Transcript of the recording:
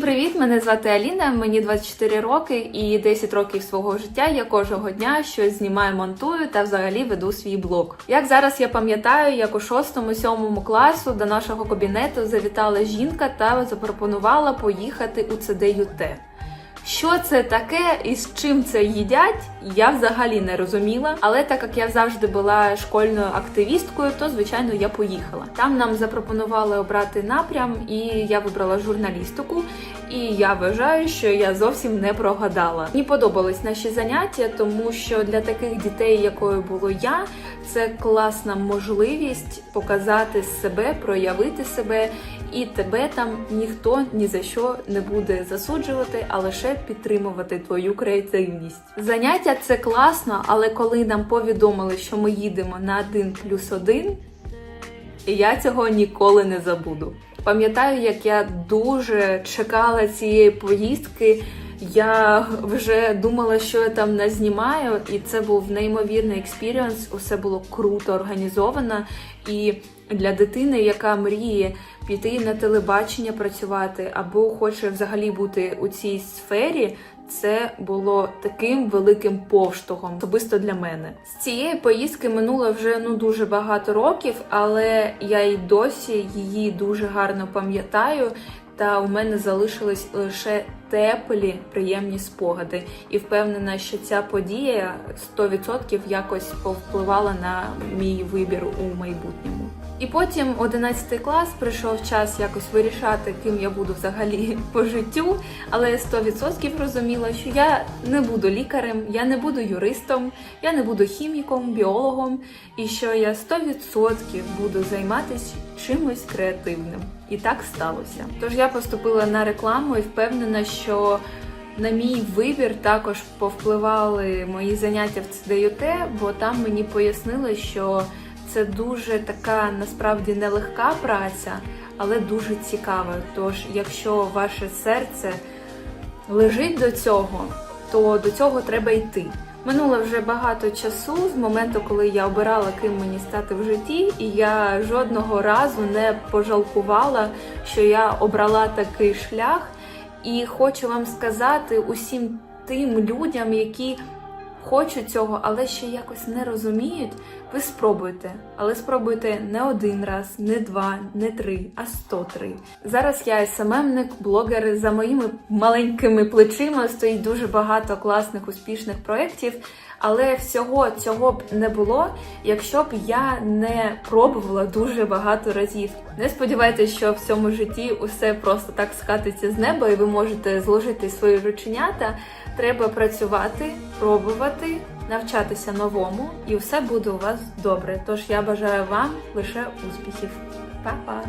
привіт! Мене звати Аліна, мені 24 роки і 10 років свого життя я кожного дня щось знімаю, монтую та взагалі веду свій блог. Як зараз я пам'ятаю, як у 6-7 класу до нашого кабінету завітала жінка та запропонувала поїхати у ЦДЮТ. Що це таке і з чим це їдять, я взагалі не розуміла. Але так як я завжди була школьною активісткою, то звичайно я поїхала. Там нам запропонували обрати напрям, і я вибрала журналістику. І я вважаю, що я зовсім не прогадала. Мені подобались наші заняття, тому що для таких дітей, якою було я, це класна можливість показати себе, проявити себе. І тебе там ніхто ні за що не буде засуджувати, а лише підтримувати твою креативність. Заняття це класно, але коли нам повідомили, що ми їдемо на 1 плюс 1, я цього ніколи не забуду. Пам'ятаю, як я дуже чекала цієї поїздки. Я вже думала, що я там назнімаю, і це був неймовірний експіріенс. Усе було круто організовано. І для дитини, яка мріє піти на телебачення працювати або хоче взагалі бути у цій сфері, це було таким великим повштовхом, особисто для мене. З цієї поїздки минуло вже ну дуже багато років, але я й досі її дуже гарно пам'ятаю. Та у мене залишились лише теплі, приємні спогади, і впевнена, що ця подія 100% якось повпливала на мій вибір у майбутньому. І потім 11 клас прийшов час якось вирішати, ким я буду взагалі по життю. Але я 100% розуміла, що я не буду лікарем, я не буду юристом, я не буду хіміком, біологом, і що я 100% буду займатися чимось креативним. І так сталося. Тож я поступила на рекламу і впевнена, що на мій вибір також повпливали мої заняття в ЦДЮТ, бо там мені пояснили, що це дуже така насправді нелегка праця, але дуже цікава. Тож, якщо ваше серце лежить до цього, то до цього треба йти. Минуло вже багато часу з моменту, коли я обирала, ким мені стати в житті, і я жодного разу не пожалкувала, що я обрала такий шлях. І хочу вам сказати усім тим людям, які хочуть цього, але ще якось не розуміють. Ви спробуйте, але спробуйте не один раз, не два, не три, а 103. Зараз я СММник, блогер. За моїми маленькими плечима стоїть дуже багато класних успішних проєктів. Але всього цього б не було, якщо б я не пробувала дуже багато разів. Не сподівайтеся, що в цьому житті усе просто так скатиться з неба, і ви можете зложити свої рученята. Треба працювати, пробувати, навчатися новому, і все буде у вас добре. Тож я бажаю вам лише успіхів. Па-па!